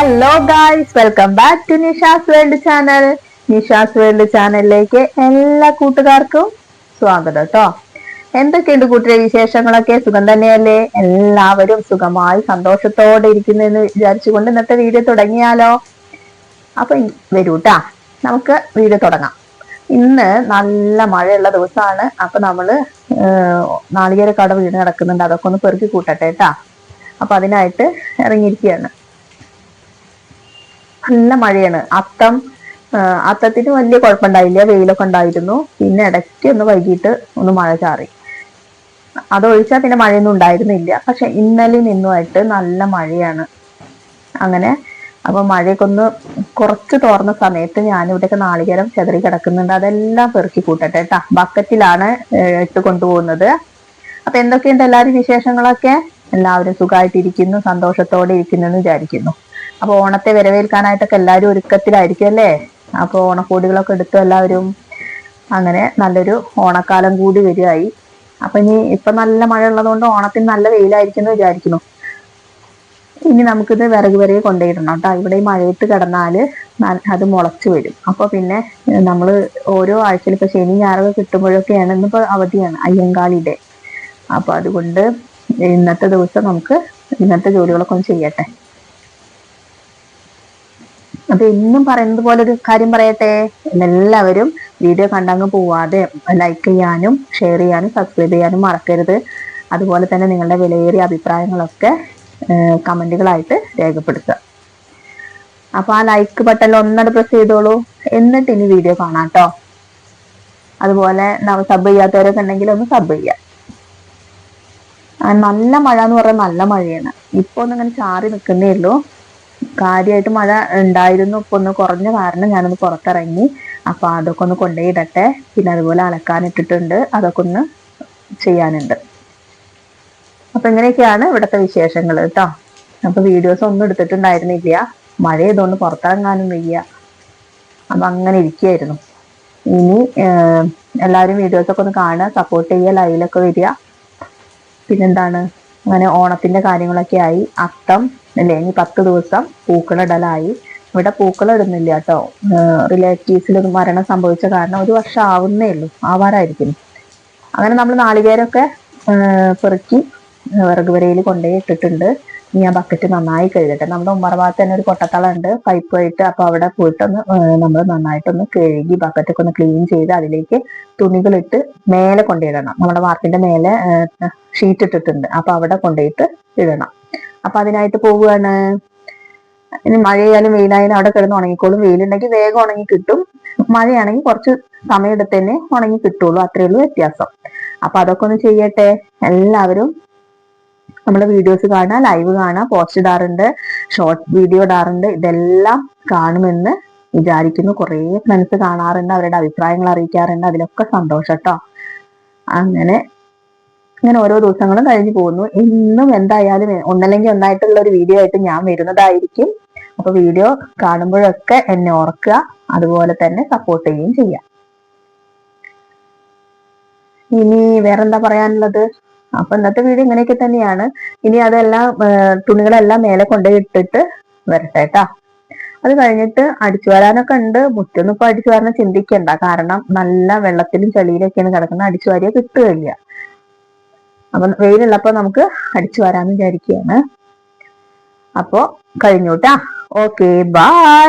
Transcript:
Hello guys welcome back to Nisha's world channel Nisha's world ചാനലിലേക്ക് എല്ലാ കൂട്ടുകാർക്കും സ്വാഗതം കേട്ടോ എന്തൊക്കെയുണ്ട് കൂട്ടിലെ വിശേഷങ്ങളൊക്കെ? സുഖം തന്നെയല്ലേ? എല്ലാവരും സുഖമായി സന്തോഷത്തോടെ ഇരിക്കുന്നു എന്ന് വിചാരിച്ചുകൊണ്ട് ഇന്നത്തെ വീഡിയോ തുടങ്ങിയാലോ? അപ്പൊ ഇ- വരൂ ട്ടാ. നമുക്ക് വീഡിയോ തുടങ്ങാം. ഇന്ന് നല്ല മഴയുള്ള ദിവസമാണ്. അപ്പൊ നമ്മൾ നാളികേര കട വീട് കിടക്കുന്നുണ്ട്. അതൊക്കെ ഒന്ന് പെറുക്കി കൂട്ടട്ടെ കേട്ടാ അപ്പൊ അതിനായിട്ട് ഇറങ്ങിയിരിക്കുകയാണ്. നല്ല മഴയാണ്. അത്തം അത്തത്തിന് വലിയ കുഴപ്പമുണ്ടായില്ല. വെയിലൊക്കെ ഉണ്ടായിരുന്നു. പിന്നെ ഇടയ്ക്ക് ഒന്ന് വൈകിട്ട് ഒന്ന് മഴ ചാറി. അതൊഴിച്ചാൽ പിന്നെ മഴയൊന്നും ഉണ്ടായിരുന്നില്ല. പക്ഷെ ഇന്നലെ ഇന്നുമായിട്ട് നല്ല മഴയാണ്. അങ്ങനെ അപ്പൊ മഴയൊക്കെ ഒന്ന് കുറച്ച് തോർന്ന സമയത്ത് ഞാൻ ഇവിടെയൊക്കെ നാളികേരം ചെതറി കിടക്കുന്നുണ്ട്. അതെല്ലാം പെറുക്കി കൂട്ടട്ടെ കേട്ടാ. ബക്കറ്റിലാണ് ഇട്ട് കൊണ്ടുപോകുന്നത്. അപ്പൊ എന്തൊക്കെയുണ്ട് എല്ലാവരും വിശേഷങ്ങളൊക്കെ? എല്ലാവരും സുഖമായിട്ടിരിക്കുന്നു സന്തോഷത്തോടെ ഇരിക്കുന്നു എന്ന് വിചാരിക്കുന്നു. അപ്പൊ ഓണത്തെ വരവേൽക്കാനായിട്ടൊക്കെ എല്ലാവരും ഒരുക്കത്തിലായിരിക്കും അല്ലേ? അപ്പൊ ഓണക്കോടികളൊക്കെ എടുത്തു എല്ലാവരും അങ്ങനെ നല്ലൊരു ഓണക്കാലം കൂടി വരികയായി. അപ്പൊ ഇനി ഇപ്പൊ നല്ല മഴ ഉള്ളതുകൊണ്ട് ഓണത്തിന് നല്ല വെയിലായിരിക്കും എന്ന് വിചാരിക്കുന്നു. ഇനി നമുക്കിത് വിറക് വരെ കൊണ്ടുപോയിടണം കേട്ടോ. ഇവിടെ ഈ മഴയത്ത് കിടന്നാൽ അത് മുളച്ചു വരും. അപ്പൊ പിന്നെ നമ്മൾ ഓരോ ആഴ്ചയിൽ ഇപ്പൊ ശനി ഞായറൊക്കെ കിട്ടുമ്പോഴൊക്കെയാണ് ഇന്നിപ്പോ അവധിയാണ് അയ്യങ്കാളിയുടെ. അപ്പൊ അതുകൊണ്ട് ഇന്നത്തെ ദിവസം നമുക്ക് ഇന്നത്തെ ജോലികളൊക്കെ ഒന്ന് ചെയ്യട്ടെ. അപ്പൊ എന്നും പറയുന്നത് പോലെ ഒരു കാര്യം പറയട്ടെ എല്ലാവരും വീഡിയോ കണ്ടങ്ങ് പോവാതെ ലൈക്ക് ചെയ്യാനും ഷെയർ ചെയ്യാനും സബ്സ്ക്രൈബ് ചെയ്യാനും മറക്കരുത്. അതുപോലെ തന്നെ നിങ്ങളുടെ വിലയേറിയ അഭിപ്രായങ്ങളൊക്കെ കമന്റുകളായിട്ട് രേഖപ്പെടുത്തുക. അപ്പൊ ആ ലൈക്ക് ബട്ടൺ ഒന്നട് പ്രസ് ചെയ്തോളൂ. എന്നിട്ട് ഇനി വീഡിയോ കാണാം കേട്ടോ അതുപോലെ സബ് ചെയ്യാത്തവരൊക്കെ ഉണ്ടെങ്കിൽ ഒന്ന് സബ് ചെയ്യാം. നല്ല മഴ എന്ന് പറഞ്ഞാൽ നല്ല മഴയാണ്. ഇപ്പൊ ഒന്നും അങ്ങനെ ചാറി നിൽക്കുന്നേ ഉള്ളൂ. കാര്യമായിട്ട് മഴ ഉണ്ടായിരുന്നു. ഇപ്പൊ ഒന്ന് കുറഞ്ഞ കാരണം ഞാനൊന്ന് പുറത്തിറങ്ങി. അപ്പൊ അതൊക്കെ ഒന്ന് കൊണ്ടുപോയിടട്ടെ പിന്നെ അതുപോലെ അലക്കാനിട്ടിട്ടുണ്ട് അതൊക്കെ ഒന്ന് ചെയ്യാനുണ്ട്. അപ്പൊ ഇങ്ങനെയൊക്കെയാണ് ഇവിടുത്തെ വിശേഷങ്ങൾ കേട്ടോ. അപ്പൊ വീഡിയോസ് ഒന്നും എടുത്തിട്ടുണ്ടായിരുന്നില്ല. മഴ ചെയ്തുകൊണ്ട് പുറത്തിറങ്ങാനും വയ്യ. അപ്പൊ അങ്ങനെ ഇരിക്കുകയായിരുന്നു. ഇനി എല്ലാവരും വീഡിയോസ് ഒക്കെ ഒന്ന് കാണുക സപ്പോർട്ട് ചെയ്യുക ലൈവിലൊക്കെ വരിക. പിന്നെന്താണ്? അങ്ങനെ ഓണത്തിന്റെ കാര്യങ്ങളൊക്കെ ആയി. അത്തം അല്ലേ? ഇനി പത്ത് ദിവസം പൂക്കളിടലായി. ഇവിടെ പൂക്കൾ ഇടുന്നില്ല കേട്ടോ റിലേറ്റീവ്സിൽ മരണം സംഭവിച്ച കാരണം ഒരു വർഷം ആവുന്നേ ഉള്ളൂ. ആവാറായിരിക്കും അങ്ങനെ നമ്മൾ നാളികേരമൊക്കെ പെറുക്കി വിറക് വരയിൽ കൊണ്ടുപോയി ഇട്ടിട്ടുണ്ട്. ഇനി ആ ബക്കറ്റ് നന്നായി കഴുകട്ടെ. നമ്മുടെ ഉമ്മറ ഭാഗത്ത് തന്നെ ഒരു കൊട്ടത്തളം ഉണ്ട് പൈപ്പ് ആയിട്ട് അപ്പൊ അവിടെ പോയിട്ടൊന്ന് നമ്മൾ നന്നായിട്ടൊന്ന് കഴുകി ബക്കറ്റൊക്കെ ഒന്ന് ക്ലീൻ ചെയ്ത് അതിലേക്ക് തുണികളിട്ട് മേലെ കൊണ്ടിടണം നമ്മുടെ വാർപ്പിന്റെ മേലെ ഷീറ്റ് ഇട്ടിട്ടുണ്ട്. അപ്പൊ അവിടെ കൊണ്ടുപോയിട്ട് ഇടണം. അപ്പൊ അതിനായിട്ട് പോവുകയാണ്. ഇനി മഴയായാലും വെയിലായാലും അവിടെ കിടന്ന് ഉണങ്ങിക്കോളും. വെയിലുണ്ടെങ്കിൽ വേഗം ഉണങ്ങി കിട്ടും. മഴയാണെങ്കിൽ കുറച്ച് സമയം തന്നെ ഉണങ്ങി കിട്ടുള്ളൂ. അത്രയുള്ളൂ വ്യത്യാസം. അപ്പൊ അതൊക്കെ ഒന്ന് ചെയ്യട്ടെ. എല്ലാവരും നമ്മുടെ വീഡിയോസ് കാണുക ലൈവ് കാണുക പോസ്റ്റ് ഇടാറുണ്ട് ഷോർട്ട് വീഡിയോ ഇടാറുണ്ട്. ഇതെല്ലാം കാണുമെന്ന് വിചാരിക്കുന്നു. കുറേ ഫ്രണ്ട്സ് കാണാറുണ്ട് അവരുടെ അഭിപ്രായങ്ങൾ അറിയിക്കാറുണ്ട്. അതിലൊക്കെ സന്തോഷം കേട്ടോ അങ്ങനെ ഇങ്ങനെ ഓരോ ദിവസങ്ങളും കഴിഞ്ഞു പോകുന്നു. ഇന്നും എന്തായാലും ഒന്നല്ലെങ്കിൽ ഒന്നായിട്ടുള്ള ഒരു വീഡിയോ ആയിട്ട് ഞാൻ വരുന്നതായിരിക്കും. അപ്പൊ വീഡിയോ കാണുമ്പോഴൊക്കെ എന്നെ ഓർക്കുക അതുപോലെ തന്നെ സപ്പോർട്ട് ചെയ്യുകയും ചെയ്യാം. ഇനി വേറെന്താ പറയാനുള്ളത്? അപ്പൊ ഇന്നത്തെ വീട് ഇങ്ങനെയൊക്കെ തന്നെയാണ്. ഇനി അതെല്ലാം തുണികളെല്ലാം മേലെ കൊണ്ടുപോയി ഇട്ടിട്ട് വരട്ടെ അത് കഴിഞ്ഞിട്ട് അടിച്ചു വരാനൊക്കെ ഉണ്ട്. മുറ്റൊന്നും ഇപ്പൊ അടിച്ചു വരണം ചിന്തിക്കണ്ട. കാരണം നല്ല വെള്ളത്തിലും ചെളിയിലൊക്കെയാണ് കിടക്കുന്നത്. അടിച്ചു വാരിയ കിട്ടുകയില്ല. അപ്പൊ വെയിലുള്ളപ്പോ നമുക്ക് അടിച്ചു വരാന്ന് വിചാരിക്കുകയാണ്. അപ്പോ കഴിഞ്ഞു ഓക്കെ ബൈ.